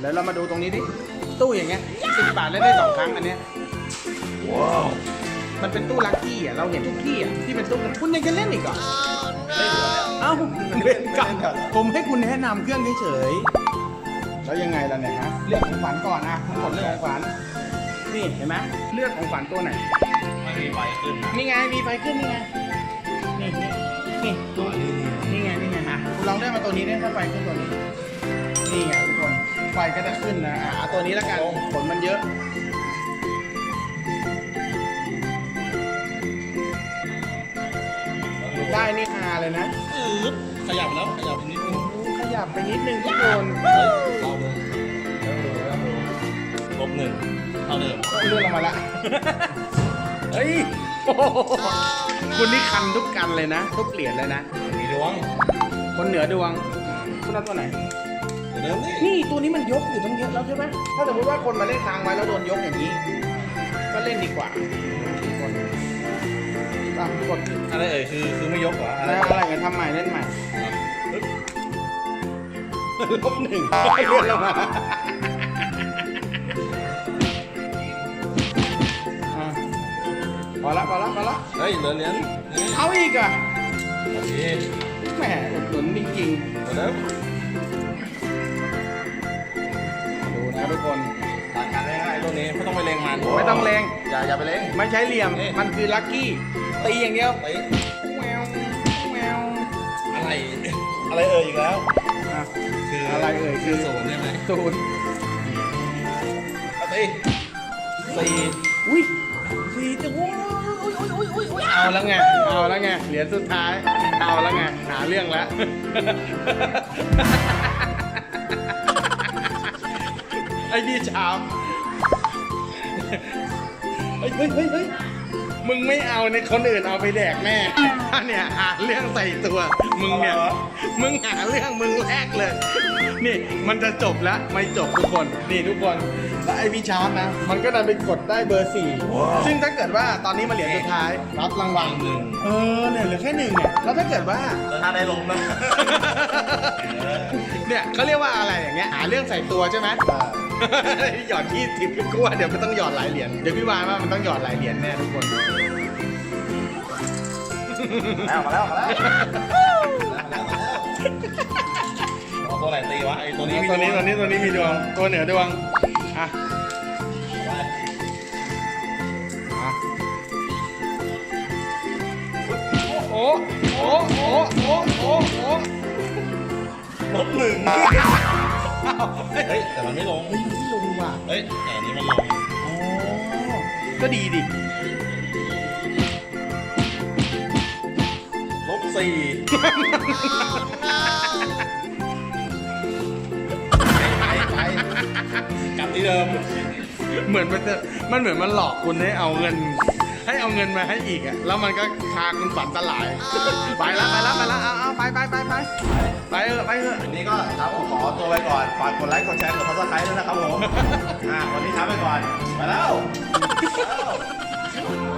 เดี๋ยวเรามาดูตรงนี้ดิ ตู้อย่างเงี้ยสิบบาทเล่นได้สองครั้งอันเนี้ย ว้าว มันเป็นตู้ลัคกี้อะ เราเห็นทุกที่อะ ที่เป็นตู้คุณยังจะเล่นอีกเหรอเอ้าเล่นกับผมให้คุณแนะนำเครื่องเฉยๆแล้วยังไงล่ะเนี่ยฮะ เลือกของขวัญก่อนอะคุณกดเลือกของขวัญ นี่เห็นไหมเลือกของขวัญตัวไหนไม่มีไฟขึ้นนะนี่ไง มีไฟขึ้นนี่ไง นี่นี่นี่ดูนี่ไง นี่ไงฮะคุณลองได้มาตัวนี้ได้ถ้าไฟขึ้นตัวนี้ นี่ไงทุกคนไฟก็จะขึ้นนะอะเอาตัวนี้แล้วกันผลมันเยอะได้นี่ฮาเลยนะอืดขยับแล้วขยับนิดนึงขยับไปนิดนึงทุกคนเฮ้ยเราดูลบหนึ่งเท่าเดิมเลื่อนลงมาละเฮ้ยโอ้โหคุณนี่คันทุกกันเลยนะ ทุกเหรียญเลยนะมีดวง คนเหนือดวง คุณเอาตัวไหน เดี๋ยวเดิมนี่นี่ตัวนี้มันยกอยู่ตั้งเยอะแล้วใช่ไหมถ้าสมมติว่าคนมาเล่นค้างไว้แล้วโดนยกอย่างนี้ ก็เล่นดีกว่าคนอะกดอะไรเอ่ยคือคือไม่ยกเหรออะอะไรไรอะไรกันทำใหม่เล่นใหม่ลบหนึ่งเลื่อนลงมาอะพอละพอละพอละเฮ้ยเหลือเหรียญนี่เอาอีกอะโอเคแหมอุดหนุนจริงเดี๋ยว กคนตัดกันได้ง่ายตัวนี้ไม่ต้องไปเลงมัน ไม่ต้องเลงอย่าอย่าไปเลงไม่ใช้เหลี่ยมนี่มันคือลัคกี้ตีอย่างเดียวตีแมวแมวอะไรอะไรเอ่ยอีกแล้วอะคืออะไรเอ่ยคือศูนย์ใช่ไหมตูนเอาตีสี่อุ้ยสี่จะอุ้ยอุ้ยอุ้ยอุ้ยอุ้ยอุ้ยเอาแล้วไง เอาแล้วไง เหรียญสุดท้าย เอาแล้วไง หาเรื่องแล้ว ไอ้พี่ชามเฮ้ยเฮ้ยเฮ้ยเฮ้ยมึงไม่เอาในยคนอื่นเอาไปแดกแน่เนี่ยหาเรื่องใส่ตัว มึงเนี่ย มึงหาเรื่องมึงแรกเลย นี่มันจะจบแล้ว ไม่จบทุกคน นี่ทุกคน แล้วไอ้พี่ชาร์ปนะ มันก็ดันไปกดได้เบอร์สี่ซึ่งถ้าเกิดว่าตอนนี้มาเหรียญสุดท้าย รับรางวัลหนึ่งเออเนี่ยเหลือแค่หนึ่งเนี่ยแล้วถ้าเกิดว่าแล้วถ้าได้ลงนะเนี่ยเขาเรียกว่าอะไรอย่างเงี้ยหาเรื่องใส่ตัวใช่ไหมหยอดยี่สิบกูว่าเดี๋ยวมันต้องหยอดหลายเหรียญเดี๋ยวพี่วานว่ามันต้องหยอดหลายเหรียญแน่ทุกคนแล้วมาแล้วมาแล้วเอาตัวไหนตีวะไอ้ตัวนี้มีตัวนี้ดตัววนี้ตัวนี้มีดวงตัวเหนือดวง โอ้โอ้โอ้โอ้โอ้ลบหนึ่งเฮ้ย แต่มันไม่ลง เฮ้ยไม่ลงว่ะ เฮ้ย แต่อันนี้มันลงอ๋อก็ดีดิ ลบสี่ไปไปไปกลับที่เดิม เหมือนมันจะมันเหมือนมันหลอกคุณให้เอาเงิน ให้เอาเงินมาให้อีกอะแล้วมันก็พาคุณฝันสลาย ไปแล้วไปแล้วไปแล้วเอาเอาไปไปไปไปไปเถอะไปเถอะวันนี้ก็ครับผมขอตัวไปก่อน ฝากกดไลค์ กดแชร์ กดซับสไครต์ด้วยนะครับผม อ่าวันนี้ครับไปก่อน ไปแล้วไปแล้ว